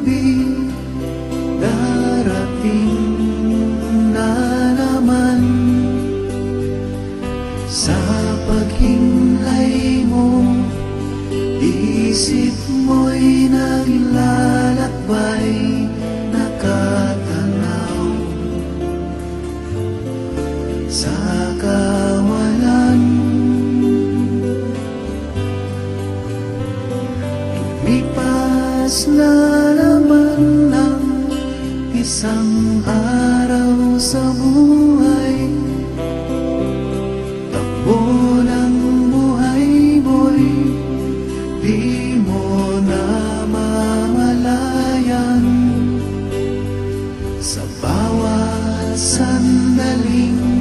gabi darating na naman. Sa paghinglay mo isip mo'y naglalakbay nakatanaw. Sa kawalan Lipas na lang Isang araw sa buhay Takbo ng buhay mo'y Di mo na mamalayan. Sa bawat sandaling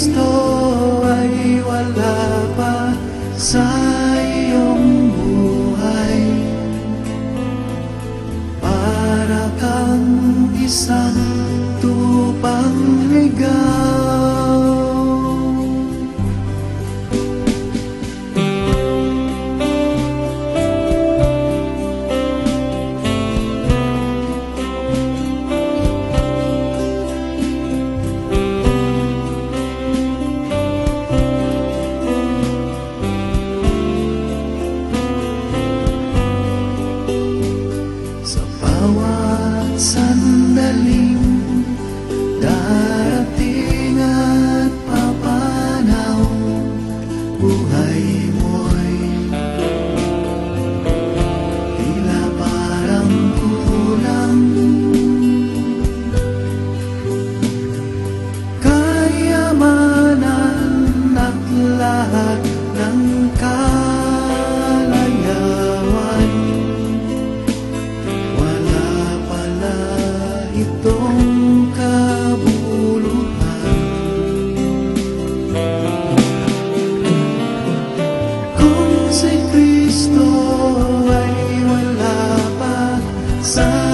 Kristo ay wala pa sa sun.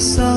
saw